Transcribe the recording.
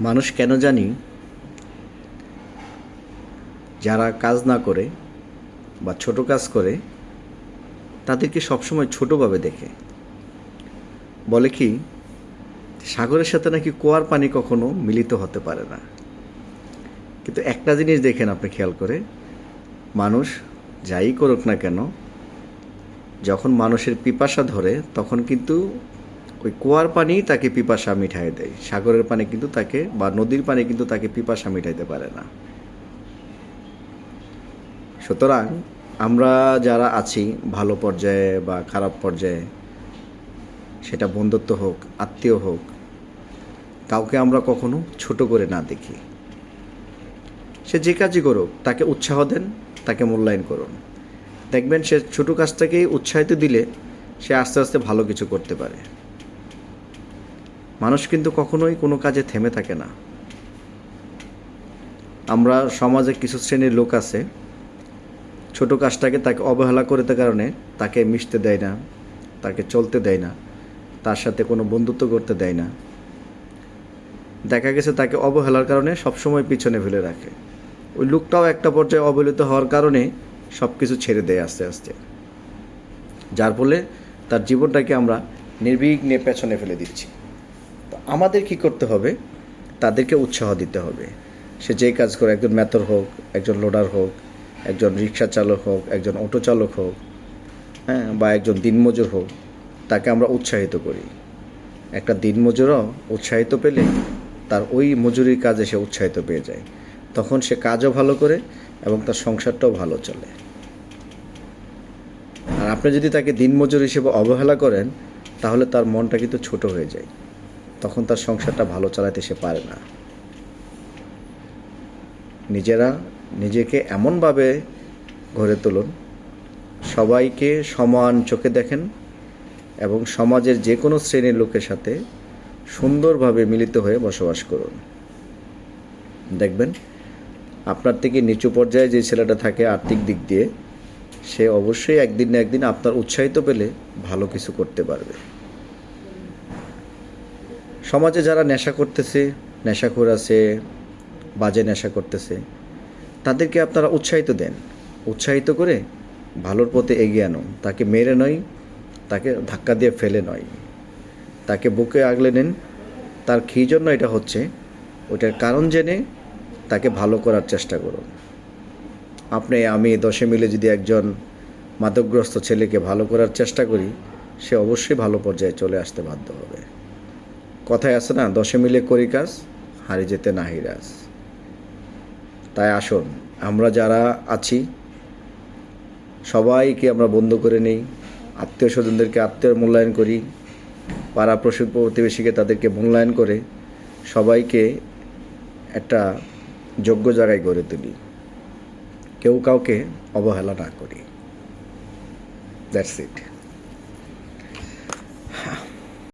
মানুষ কেন জানি যারা কাজ না করে বা ছোট কাজ করে, তাদেরকে সবসময় ছোটোভাবে দেখে। বলে কি, সাগরের সাথে নাকি কুয়ার পানি কখনো মিলিত হতে পারে না। কিন্তু একটা জিনিস দেখেন আপনি খেয়াল করে, মানুষ যাই করুক না কেন, যখন মানুষের পিপাসা ধরে, তখন কিন্তু ওই কুয়ার পানি তাকে পিপাসা মিঠাই দেয়। সাগরের পানি কিন্তু তাকে বা নদীর পানি কিন্তু তাকে পিপাসা মিটাইতে পারে না। সুতরাং আমরা যারা আছি, ভালো পর্যায়ে বা খারাপ পর্যায়ে, সেটা বন্ধুত্ব হোক, আত্মীয় হোক, কাউকে আমরা কখনো ছোট করে না দেখি। সে যে কাজই করুক, তাকে উৎসাহ দেন, তাকে মূল্যায়ন করুন। দেখবেন সে ছোটো কাজটাকেই উৎসাহিত দিলে সে আস্তে আস্তে ভালো কিছু করতে পারে। মানুষ কিন্তু কখনোই কোনো কাজে থেমে থাকে না। আমরা সমাজে কিছু শ্রেণির লোক আছে, ছোট কাজটাকে তাকে অবহেলা করতে কারণে তাকে মিশতে দেয় না, তাকে চলতে দেয় না, তার সাথে কোনো বন্ধুত্ব করতে দেয় না। দেখা গেছে তাকে অবহেলার কারণে সবসময় পিছনে ফেলে রাখে। ওই লোকটাও একটা পর্যায়ে অবহেলিত হওয়ার কারণে সব কিছু ছেড়ে দেয় আস্তে আস্তে। যার ফলে তার জীবনটাকে আমরা নির্বিঘ্নে পেছনে ফেলে দিচ্ছি। আমাদের কি করতে হবে? তাদেরকে উৎসাহ দিতে হবে। সে যেই কাজ করে, একজন মেথর হোক, একজন লোডার হোক, একজন রিক্সা চালক হোক, একজন অটো চালক হোক হ্যাঁ বা একজন দিনমজুর হোক, তাকে আমরা উৎসাহিত করি। একটা দিনমজুরও উৎসাহিত পেলে তার ওই মজুরির কাজে সে উৎসাহিত পেয়ে যায়। তখন সে কাজও ভালো করে এবং তার সংসারটাও ভালো চলে। আর আপনি যদি তাকে দিনমজুর হিসেবে অবহেলা করেন, তাহলে তার মনটা কিন্তু ছোট হয়ে যায়। তখন তার সংসারটা ভালো চালাতে সে পারে না। নিজেরা নিজেকে এমনভাবে গড়ে তুলুন, সবাইকে সমান চোখে দেখেন এবং সমাজের যে কোনো শ্রেণির লোকের সাথে সুন্দরভাবে মিলিত হয়ে বসবাস করুন। দেখবেন, আপনার থেকে নিচু পর্যায়ে যে ছেলেটা থাকে আর্থিক দিক দিয়ে, সে অবশ্যই একদিন না একদিন আপনার উৎসাহিত পেলে ভালো কিছু করতে পারবে। সমাজে যারা নেশা করতেছে, নেশাখোর আছে, বাজে নেশা করতেছে, তাদেরকে আপনারা উৎসাহিত দেন। উৎসাহিত করে ভালোর পথে এগিয়ে আনুন তাকে মেরে নয়, তাকে ধাক্কা দিয়ে ফেলে নয়। তাকে বুকে আগলে নেন। তার কী জন্য এটা হচ্ছে? ওটার কারণ জেনে তাকে ভালো করার চেষ্টা করুন। আপনি, আমি দশে মিলে যদি একজন মাদকগ্রস্ত ছেলেকে ভালো করার চেষ্টা করি, সে অবশ্যই ভালো পর্যায়ে চলে আসতে বাধ্য হবে। কথায় আছে না, দশে মিলে করি কাজ, হারি যেতে নাহি রাজ। তাই আসুন, আমরা যারা আছি, সবাইকে আমরা বন্ধ করে নেই, আত্মীয় স্বজনদেরকে আত্মীয় মূল্যায়ন করি, পাড়া প্রতিবেশীকে তাদেরকে মূল্যায়ন করে সবাইকে একটা যোগ্য জায়গায় গড়ে তুলি। কেউ কাউকে অবহেলা না করি। That's it